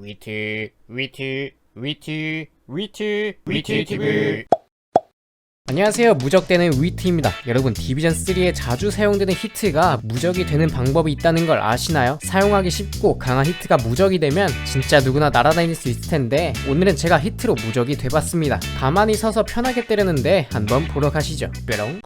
위트 위트 위트 위트 위트 TV 안녕하세요. 무적되는 위트입니다. 여러분 디비전3에 자주 사용되는 히트가 무적이 되는 방법이 있다는 걸 아시나요? 사용하기 쉽고 강한 히트가 무적이 되면 진짜 누구나 날아다닐 수 있을 텐데 오늘은 제가 히트로 무적이 돼봤습니다. 가만히 서서 편하게 때렸는데 한번 보러 가시죠. 뾰롱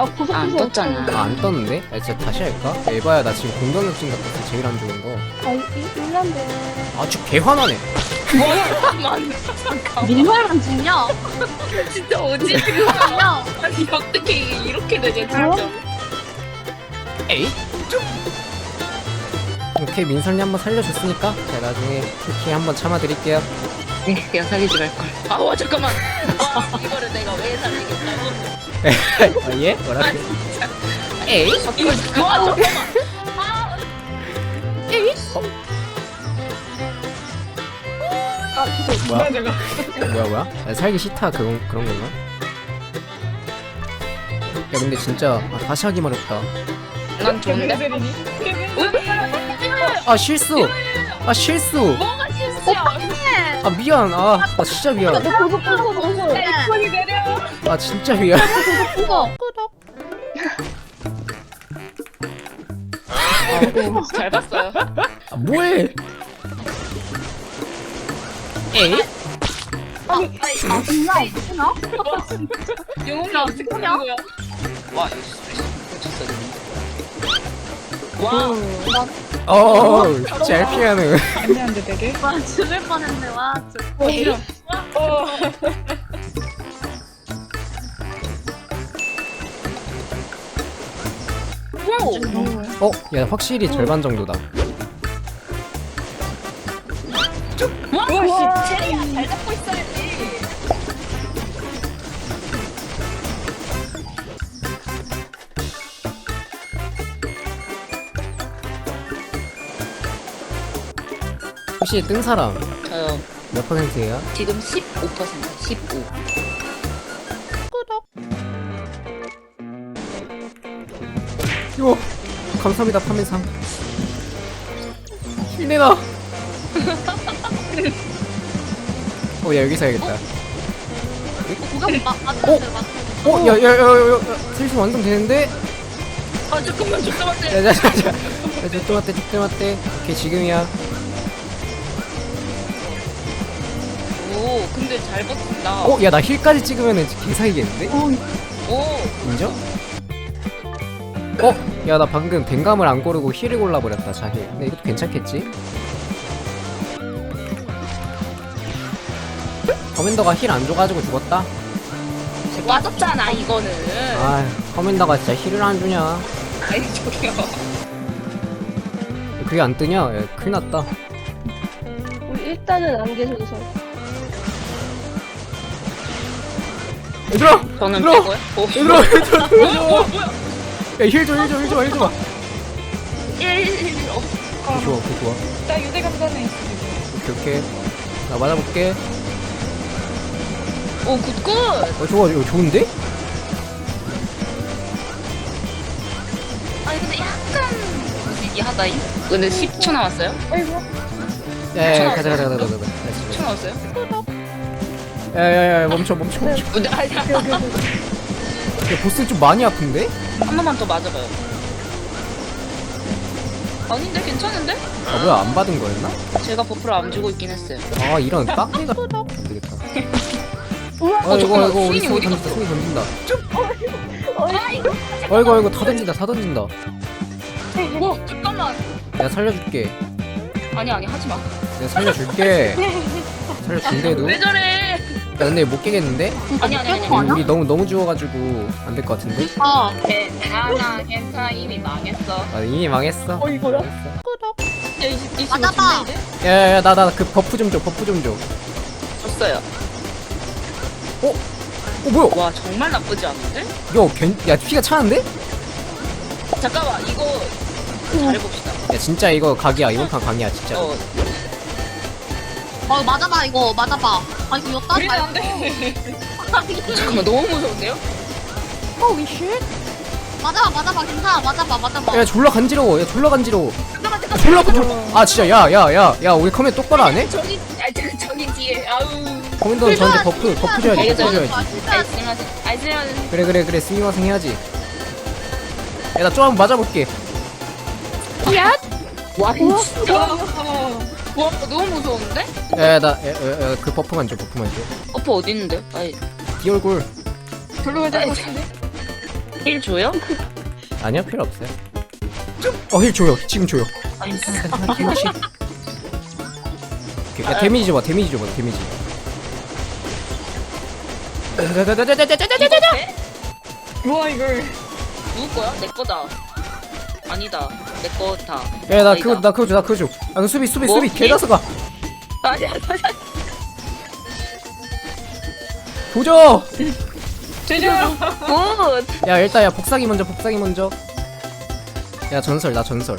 아안 고속 떴잖아. 아, 안 떴는데? 아, 진짜 다시 할까? 에바야 나 지금 공동역진 같았어 제일 안 좋은 거아 이- 일란데 아주 개화나네 잠깐만. 밀말만 찍냐? 진짜 어지? 야 아니 어떻게 이게 이렇게 되지 어? 진짜? 에이? 오케이 민선이 한번 살려줬으니까 제가 나중에 쿠키 한번 참아드릴게요 네, 내가 살리지 말 걸. 아와 잠깐만. 와 이거를 내가 왜 살리겠다고? 아, 예? 뭐라고? 에이? 이거 와 잠깐만. 아 죄송 뭐야? 뭐야 뭐야? 아, 살기 싫다 그런, 그런 건가? 야 근데 진짜 아, 다시 하기 어렵다 난 좋은데. 아 실수! 아 실수! 뭐 가 실수야? 아 미안 아, 아 진짜 미안 너 고속 고속 고속 아 진짜 미안 고속 잘 봤어요. 아 뭐해 에이? 아니 아 진짜 어떡하나? 영웅이 어떻게 하는 거야? 와 이거 미쳤어. 와. 어잘 피하는 애매한데 되게? 와 죽을 뻔했네. 와 진짜. 오. 어? 야 확실히 절반 정도다. 와 제리야 잘 잡고 있어야 혹시 뜬 사람 저요. 몇 퍼센트예요? 지금 15% 15. 요 감사합니다 파면상 힘내라 어야 여기서 해야겠다 고각 막 맞는데 맞는데 어? 야야야야야 슬슬 완성되는데? 아 잠깐만 잠깐만. 야자자자 좀 맞대 좀 맞대 오케이 지금이야 근데 잘 버틴다. 어? 야 나 힐까지 찍으면은 개사이겠는데? 오. 인정? 어? 야 나 방금 뱅감을 안 고르고 힐을 골라버렸다 자힐 근데 이것도 괜찮겠지? 커맨더가 힐 안 줘가지고 죽었다? 빠졌잖아 이거는. 아 커맨더가 진짜 힐을 안 주냐 아이 저기요. 그게 안 뜨냐? 야, 큰일 났다 우리 일단은 안개 전설 얘들아! 저는 들어! 빼고요. 오. 얘들아! 얘들아! 뭐야 뭐야 뭐야. 야힐 줘 힐 줘 힐 줘봐 힐 줘봐 1 어. 오케이 좋아 오케이 좋아 나 있어 지금 오케이 오케이 나 맞아볼게 오 굿굿. 어 좋아 이거 좋은데? 아니 근데 약간 무지하다잉. 근데 10초 남았어요? 아이고 야야야 가자 가자 가자 가자 10초 남았어요? 야야야 멈춰 멈춰 멈춰 근데 아니 야 보스 좀 많이 아픈데? 한 번만 더 맞아봐요. 아닌데 괜찮은데? 아 뭐야 안 받은 거였나? 제가 버프를 안 주고 있긴 했어요. 아 이런 빡대가 안 되겠다 우와 어 이거 잠깐만, 이거 우리 수인이 손 어디 던진다 갔어? 손이 던진다 아 이거. 어 이거 이거 다 던진다 다 던진다 와 잠깐만. 내가 살려줄게 아니 아니 하지 마. 내가 살려줄게 살려준대도 왜야 저래? 근데 못 깨겠는데? 아니 아니 아니. 우리, 우리 너무 너무 죽어가지고 안 될 것 같은데? 아 괜찮아 괜찮아 이미 망했어. 아 이미 망했어 어, 이거야? 야, 이, 이 친구 맞아봐. 진짜인데? 야야야 나 나 그 버프 좀 줘 버프 좀 줘 줬어요. 어 뭐야 와 정말 나쁘지 않은데? 야, 괜, 야 피가 차는데? 잠깐만 이거 잘해봅시다. 야 진짜 이거 각이야 이번 판 각이야 진짜 어 어 맞아봐 이거 맞아봐 아 이거 여따 그래 안돼. 잠깐만 너무 무서운데요? Holy shit. 맞아봐 맞아봐 괜찮아. 맞아봐 맞아봐. 야 졸라 간지러워. 야 졸라 간지러워. 야, 졸라 간지러워. 아 진짜 야 야 야 야 우리 커맨 똑바로 안 해? 저기 아 저기 저기 뒤에. 아우. 커맨도 저한테 버프 버프 줘야지 버프 줘야지. 그래 그래 그래. 스미마생 해야지. 야나 좀 한번 맞아볼게. 와 진짜 와 너무 무서운데? 야나그 버프만 줘 버프만 줘 어퍼 어디 있는데? 아이 네 얼굴 별로 가지 않았는데? 힐 줘요? 아니요 필요 없어요 어힐 줘요 지금 줘요 아니 김치 오케이 야 데미지 줘봐 데미지 줘봐 데미지 뭐야 이걸 누구 거야? 내 거다. 아니다. 내 거 다. 야 나 그거 나 그거 줘 나 그거 줘 아 그 수비 수비 뭐? 수비 개다서가 아니야. 조져 제자 굿. 야 일단 야 복사기 먼저 복사기 먼저 야 전설 나 전설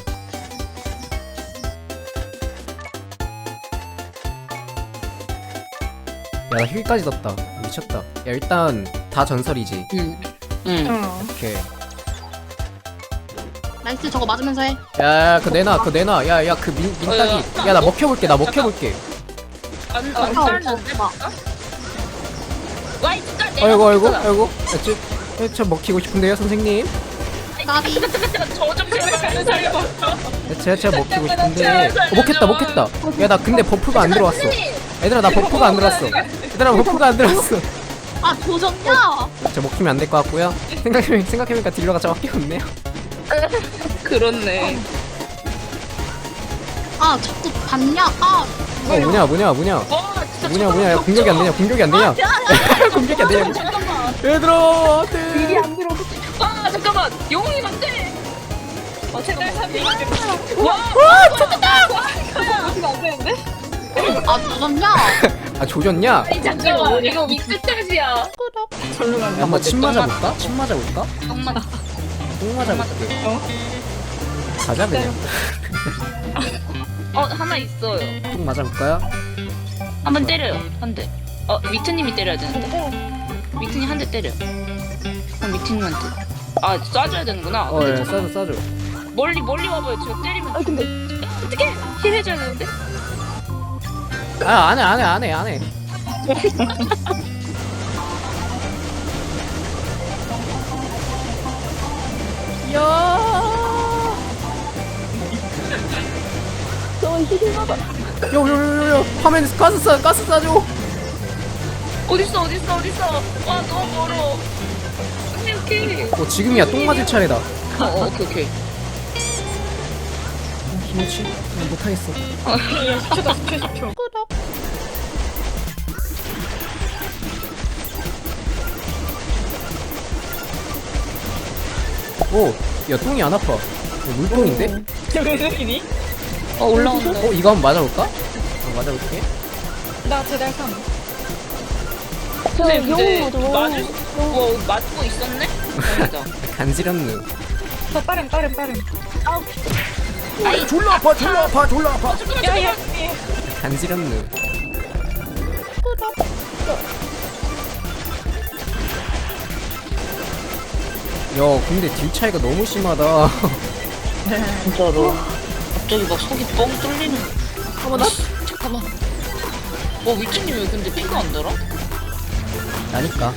야 나 힐까지 떴다 미쳤다 야 일단 다 전설이지 응. 응. 어 오케이 나이스 저거 맞으면서 해. 야야 그거 내놔 그거 내놔. 야 야 그 민, 민따기 야나 먹혀볼게 나 먹혀볼게. 안, 어, 안 어, 따르는데? 어, 와, 이 진짜 내가 아이고 아이고 먹혔다. 아이고. 야저 저 먹히고 싶은데요 선생님? 나비. 저좀 제발. 야, 제가 제가 먹히고 싶은데. 어, 먹혔다 먹혔다. 야 나 근데 버프가 안 들어왔어. 얘들아 나 버프가 안 들어왔어. 얘들아 버프가 안 들어왔어. 아 조졌냐 저 먹히면 안 될 것 같고요. 생각해 생각해보니까 딜러가 저밖에 없네요 그렇네. 아 자꾸 봤냐 아 어 뭐냐 뭐냐 뭐냐 와, 진짜 뭐냐 뭐냐 야, 공격이 안 되냐 공격이 안 되냐 공격이 안 되냐 잠깐만. 얘들아 안돼 안 들어 아, 잠깐만. 용이 안 돼. 아, 제달 잠깐만. 3일 와, 어디가 안 되는데? 아 조졌냐 아 조졌냐 아니, 잠깐만. 이거 믹스샷이야. 절로 야, 간다 한번 침 맞아볼까 침 맞아볼까 잠깐만. 똥 맞아볼게 어? 가자 그냥 어, 하나 있어요. 똥 맞아볼까요 한 번 때려요. 한 대. 어, 미트님이 때려야 되는데. 미트님 한 대 때려. 그럼 미트님한테. 아, 쏴줘야 되는구나. 근데 어예 잠깐만. 싸줘 싸줘 멀리 멀리 와봐요. 저 때리면. 아 근데 어떻게 힐 해줘야 되는데? 아 안 해 안 해 안 해 안 해 야. 요요요요 화면 가스 싸 가스 싸줘. 어딨어, 어딨어, 어딨어. 와, 너무 멀어. 오케이, 오케이. 어 지금이야. 똥 맞을 차례다. 어, 어, 오케이, 오케이. 김치? 못하겠어. 야 10초다 10초 10초 오 야 똥이 안 아파. 이거 물똥인데? 왜 느끼니? 어, 올라온다. 어 이거 한번 맞아볼까? 어, 맞아볼게. 나 제달 3 근데, 근데, 맞을, 와, 맞고 있었네? 다행이다. 간지럽는 저 빠름 빠름 빠름. 아이 졸라 아파 졸라 아파 졸라 아파. 야야. 간지럽는 야 근데 딜 차이가 너무 심하다 진짜로. 갑자기 막 속이 뻥 뚫리는. 어머나 잠깐만. 어, 위치님 왜 근데 피가 안 달아? 나니까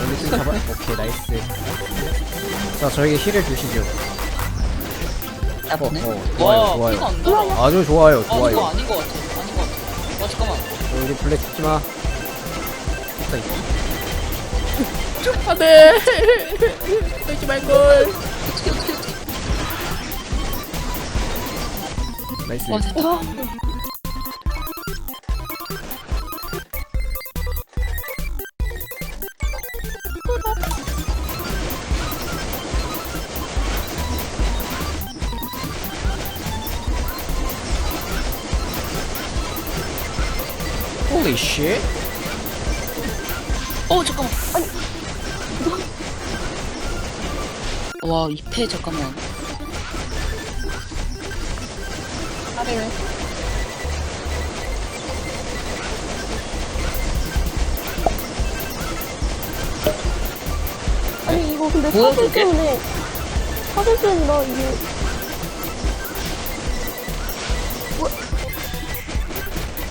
여기 좀 잡아 오케이 나이스 자 저에게 힐을 주시죠 나 보네. 어, 와, 좋아요, 피가 좋아요. 안 달아. 아주 좋아요 아, 이거 좋아요 아닌 것 같아. 아닌 것 같아. 와, 잠깐만. 어, 우리 블랙 죽지마 안돼 뺏지 말걸 어떻게, 어떻게, 어떻게. 나이스 와, 됐다. Holy shit 어, 잠깐만. 아니. 와, 2패 잠깐만. 아래 아니 이거 근데 뭐야, 사슬 그게? 때문에 사슬 때문에 이게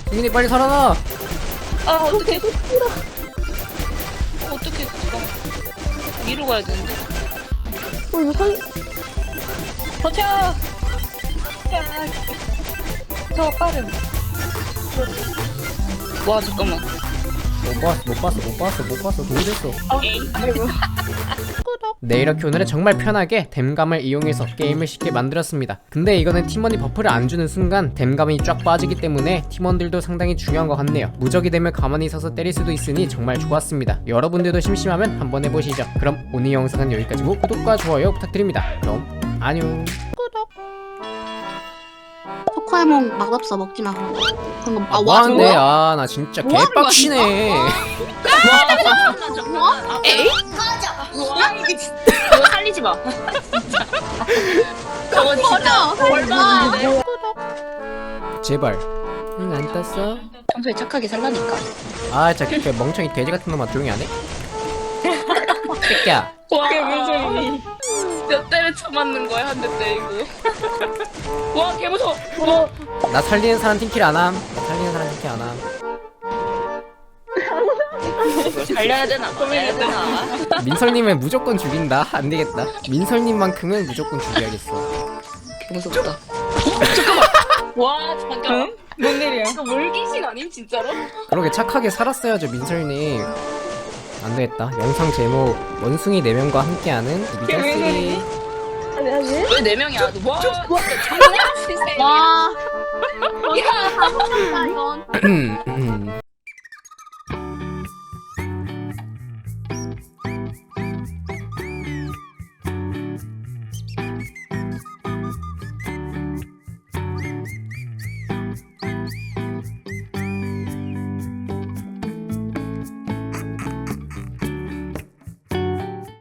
승민이 빨리 살아나 아 어떡해 어떡해 잠깐만 위로 가야 되는데 어 이거 살 버텨. 야. 저 빠름. 와 잠깐만 못 봤어 못 봤어 못 봤어 못 봤어 도저했어 아이고. 네 이렇게 오늘은 정말 편하게 댐감을 이용해서 게임을 쉽게 만들었습니다. 근데 이거는 팀원이 버프를 안 주는 순간 댐감이 쫙 빠지기 때문에 팀원들도 상당히 중요한 것 같네요. 무적이 되면 가만히 서서 때릴 수도 있으니 정말 좋았습니다. 여러분들도 심심하면 한번 해보시죠. 그럼 오늘 영상은 여기까지고 구독과 좋아요 부탁드립니다. 그럼 안녕 초코에몽 맛없어 먹지 마 그런 거. 그런 거. 아, 아, 뭐 와, 하는데 저거? 아나 진짜 뭐 하는 거야, 개빡치네 아, 에이? 와 이게 진짜 이거 살리지 마 저거 진짜 얼마나 돼 제발 응안 떴어? 평소에 착하게 살라니까 아 진짜 그 멍청이 돼지 같은 놈만 조용히 안 해? 새끼야 그게 무슨 소리니? 몇 대를 쳐맞는 거야 한 대 때리고. 와 개무서워. 나 살리는 사람 팀킬 안함. 나 살리는 사람 팀킬 안함. 살려야 되나? 말아야 되나 민설님은 무조건 죽인다. 안 되겠다. 민설님만큼은 무조건 죽여야겠어. 무섭다. 잠깐만. 와 잠깐만. 뭔 일이야? 이거 물귀신 아님 진짜로? 그러게 착하게 살았어야죠 민설님 안 되겠다. 영상 제목 원숭이 4명과 함께하는 왜 미전쓰리. 아니 아니. 왜네 명이야? 와 와. 야. 이건. 음,